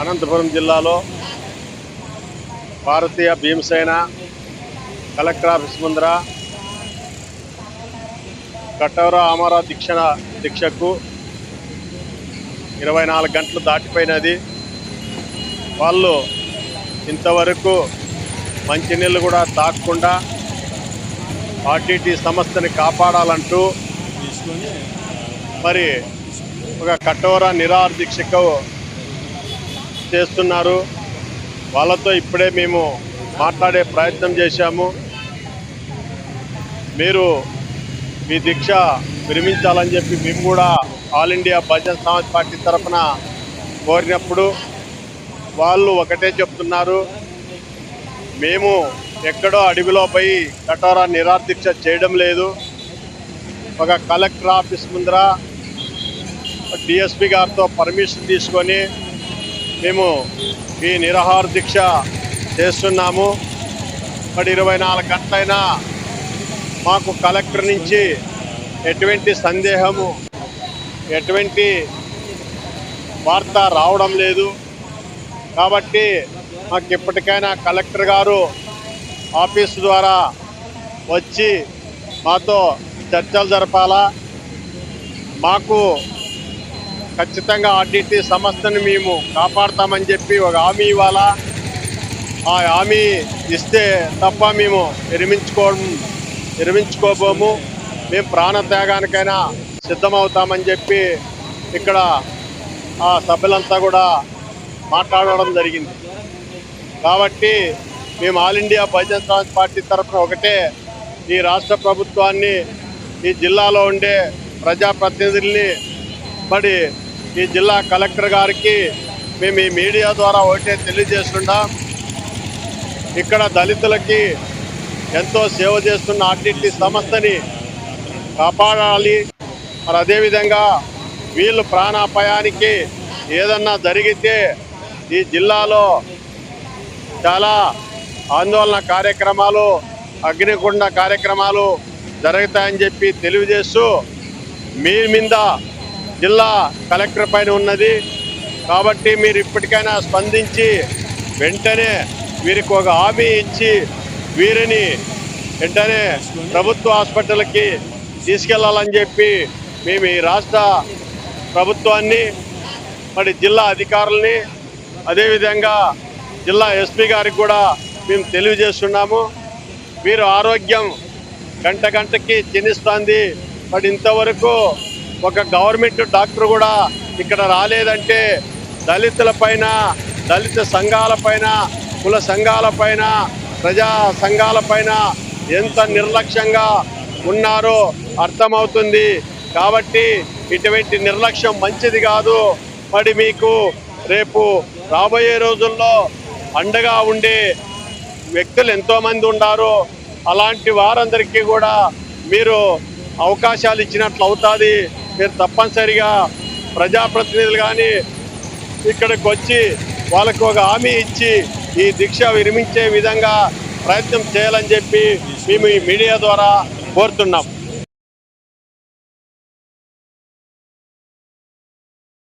అనంతపురం జిల్లాలో భారతీయ Bhimasena collector office ముందర కటోర అమర దీక్షణ దీక్షకు ఇరవై నాలుగు గంటలు దాటిపోయినది. వాళ్ళు ఇంతవరకు మంచినీళ్ళు కూడా తాగకుండా ఆర్టీటీ సంస్థని కాపాడాలంటూ మరి ఒక కఠోర నిరాహార దీక్షకు చేస్తున్నారు. వాళ్ళతో ఇప్పుడే మేము మాట్లాడే ప్రయత్నం చేశాము. మీరు మీ దీక్ష విరమించాలని చెప్పి మేము కూడా all India Bahujan Samaj party తరఫున కోరినప్పుడు వాళ్ళు ఒకటే చెప్తున్నారు. మేము ఎక్కడో అడవిలో పోయి కఠోర నిరాదీక్ష చేయడం లేదు. ఒక కలెక్టర్ ఆఫీస్ ముందర డిఎస్పి గారితో పర్మిషన్ తీసుకొని మేము ఈ నిరాహార దీక్ష చేస్తున్నాము. మరి ఇరవై నాలుగు గంటలైనా మాకు కలెక్టర్ నుంచి ఎటువంటి సందేహము ఎటువంటి వార్త రావడం లేదు. కాబట్టి మాకు ఎప్పటికైనా కలెక్టర్ గారు ఆఫీసు ద్వారా వచ్చి మాతో చర్చలు జరపాలా. మాకు ఖచ్చితంగా ఆర్డిటి సంస్థను మేము కాపాడతామని చెప్పి ఒక హామీ ఇవ్వాలా. ఆ హామీ ఇస్తే తప్ప మేము విరమించుకోవడం విరమించుకోబోము. మేము ప్రాణత్యాగానికైనా సిద్ధమవుతామని చెప్పి ఇక్కడ ఆ సభ్యులంతా కూడా మాట్లాడడం జరిగింది. కాబట్టి మేము all India Bahujan Samaj party తరఫున ఒకటే ఈ రాష్ట్ర ప్రభుత్వాన్ని ఈ జిల్లాలో ఉండే ప్రజాప్రతినిధుల్ని మరి ఈ జిల్లా కలెక్టర్ గారికి మేము ఈ మీడియా ద్వారా ఒకటే తెలియజేస్తున్నాం ఇక్కడ దళితులకి ఎంతో సేవ చేస్తున్న ఆర్టీటీ సంస్థని కాపాడాలి. మరి అదేవిధంగా వీళ్ళు ప్రాణాపాయానికి ఏదన్నా జరిగితే ఈ జిల్లాలో చాలా ఆందోళన కార్యక్రమాలు అగ్నికుండ కార్యక్రమాలు జరుగుతాయని చెప్పి తెలియజేస్తూ మీ మీద జిల్లా కలెక్టర్ పైన ఉన్నది. కాబట్టి మీరు ఇప్పటికైనా స్పందించి వెంటనే వీరికి ఒక హామీ ఇచ్చి వీరిని వెంటనే ప్రభుత్వ హాస్పిటల్కి తీసుకెళ్ళాలని చెప్పి మేము ఈ రాష్ట్ర ప్రభుత్వాన్ని మరి జిల్లా అధికారుల్ని అదేవిధంగా జిల్లా ఎస్పీ గారికి కూడా మేము తెలియజేస్తున్నాము. వీరు ఆరోగ్యం గంట గంటకి క్షీణిస్తుంది. మరి ఇంతవరకు ఒక గవర్నమెంట్ డాక్టర్ కూడా ఇక్కడ రాలేదంటే దళితుల పైన దళిత సంఘాల పైన కుల సంఘాల పైన ప్రజా సంఘాల పైన ఎంత నిర్లక్ష్యంగా ఉన్నారో అర్థమవుతుంది. కాబట్టి ఇటువంటి నిర్లక్ష్యం మంచిది కాదు. మరి మీకు రేపు రాబోయే రోజుల్లో అండగా ఉండే వ్యక్తులు ఎంతోమంది ఉన్నారు అలాంటి వారందరికీ కూడా మీరు అవకాశాలు ఇచ్చినట్లు అవుతుంది. మీరు తప్పనిసరిగా ప్రజాప్రతినిధులు కానీ ఇక్కడికి వచ్చి వాళ్ళకు ఒక హామీ ఇచ్చి ఈ దీక్ష విరమించే విధంగా ప్రయత్నం చేయాలని చెప్పి మేము ఈ మీడియా ద్వారా కోరుతున్నాం.